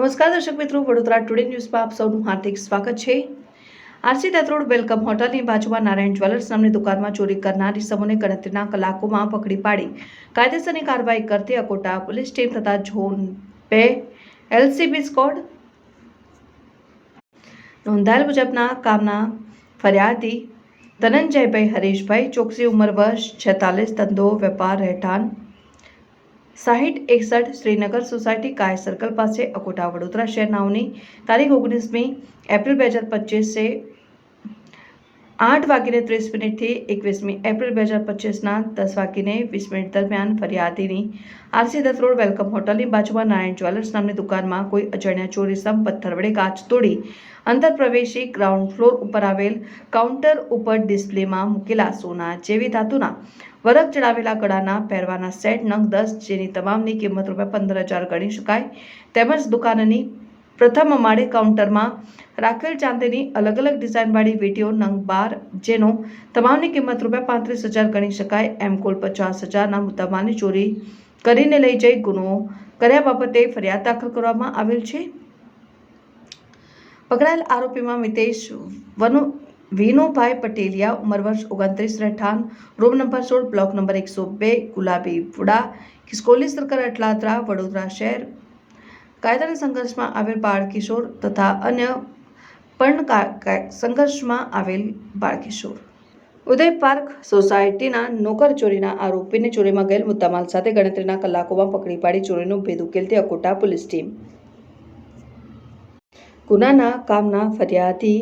નમસ્કાર દર્શક મિત્રો, વડોદરા ટુડે ન્યૂઝમાં આપ સૌનું હાર્દિક સ્વાગત છે. આરસી દત્ત વેલકમ હોટલની બાજુમાં નારાયણ જ્વેલર્સ નામની દુકાનમાં ચોરી કરનારી સમૂહને ગણતરીના કલાકોમાં પકડી પાડી. કાયદેસરની કાર્યવાહી કરતી અકોટા પોલીસ ટીમ તથા ઝોન બે એલસીબી સ્કોડ નોંધાયેલ મુજબના કામના ફરિયાદી ધનંજયભાઈ હરીશભાઈ, ચોકસી ઉંમર વર્ષ છેતાલીસ, ધંધો, વેપાર, રહેઠાણ સાહીઠ એકસઠ શ્રીનગર સોસાયટી કાય સર્કલ પાસે અકોટા વડોદરા શહેર નાવની તારીખ ઓગણીસમી એપ્રિલ બે હજાર પચીસે આઠ વાગીને ત્રીસ મિનિટથી એકવીસમી એપ્રિલ બે હજાર પચીસના દસ વાગીને વીસ મિનિટ દરમિયાન ફરિયાદીની આરસી દત્ત રોડ વેલકમ હોટલની બાજુમાં નારાયણ જ્વેલર્સ નામની દુકાનમાં કોઈ અજાણ્યા ચોરી સમ પથ્થર વડે કાચ તોડી અંદર પ્રવેશી ગ્રાઉન્ડ ફ્લોર ઉપર આવેલ કાઉન્ટર ઉપર ડિસ્પ્લેમાં મૂકેલા સોના જેવી ધાતુના વરખ ચડાવેલા ગળાના પહેરવાના સેટ નંગ દસ જેની તમામની કિંમત રૂપિયા પંદર હજાર ગણી શકાય. તેમજ દુકાનની પ્રથમ માળે કાઉન્ટરમાં રાખેલ ચાંદીની અલગ અલગ ડિઝાઇનવાળી વીટીઓ નંગ બાર, જેનો તમામની કિંમત રૂપિયા પાંત્રીસ હજાર ગણી શકાય. એમ કુલ પચાસ હજારના મુદ્દામાંની ચોરી કરીને લઈ જઈ ગુનો કર્યા બાબતે ફરિયાદ દાખલ કરવામાં આવેલ છે. પકડાયેલ આરોપીમાં મિતેશ વનુ, વિનુભાઈ પટેલિયા, ઉંમર વર્ષ ઓગણત્રીસ રહેઠાણ, રૂમ નંબર સોળ, બ્લોક નંબર એકસો બે, ગુલાબી વુડા કિસ્કોલી સર્કલ, અટલાદરા, વડોદરા શહેર કાયદાના સંઘર્ષમાં આવેલ બાળકિશોર તથા અન્ય પણ સંઘર્ષમાં આવેલ બાળકિશોર ઉદય પાર્ક સોસાયટીના નોકર ચોરીના આરોપીને ચોરીમાં ગયેલ મુદ્દામાલ સાથે ગણતરીના કલાકોમાં પકડી પાડી ચોરીનો ભેદ ઉકેલતી અકોટા પોલીસ ટીમ. ગુનાના કામના ફરિયાદી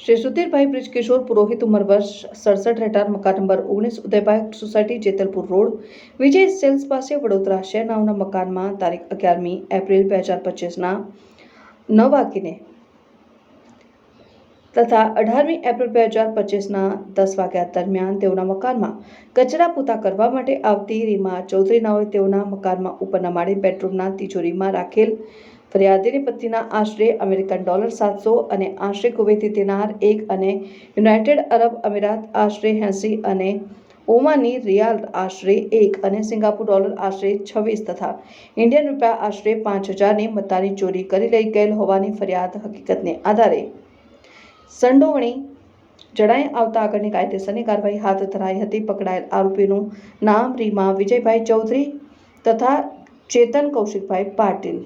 શ્રી સુધીરભાઈ બ્રિજકિશોર પુરોહિત ઉંમર વર્ષ સડસઠ હેઠળ મકાન નંબર ઓગણીસ Udaybhai society Jetalpur road, Vijay sales પાસે વડોદરા શહેર નામના મકાનમાં તારીખ અગિયારમી એપ્રિલ બે હજાર પચીસના નવ વાગીને તથા અઢારમી એપ્રિલ બે હજાર પચીસના દસ વાગ્યા દરમિયાન તેઓના મકાનમાં કચરા પોતા કરવા માટે આવતી રીમા ચૌધરી નાઓએ તેઓના મકાનમાં ઉપરના માળે બેડરૂમના તિજોરીમાં રાખેલ ફરિયાદીની પત્નીના આશરે અમેરિકન ડોલર સાતસો અને આશરે કુવૈતી દિનાર એક અને યુનાઇટેડ અરબ અમીરાત આશરે એંસી અને ઓમાની રિયાલ આશરે એક અને સિંગાપુર ડોલર આશરે છવ્વીસ તથા ઇન્ડિયન રૂપિયા આશરે પાંચ હજારની મત્તાની ચોરી કરી લઈ ગયેલ હોવાની ફરિયાદ હકીકતને આધારે. સંડોવણી જણાઈ આવતા આગળની કાયદેસરની કાર્યવાહી હાથ ધરાઈ હતી. પકડાયેલ આરોપીનું નામ રીમા વિજયભાઈ ચૌધરી તથા ચેતન કૌશિકભાઈ પાટીલ.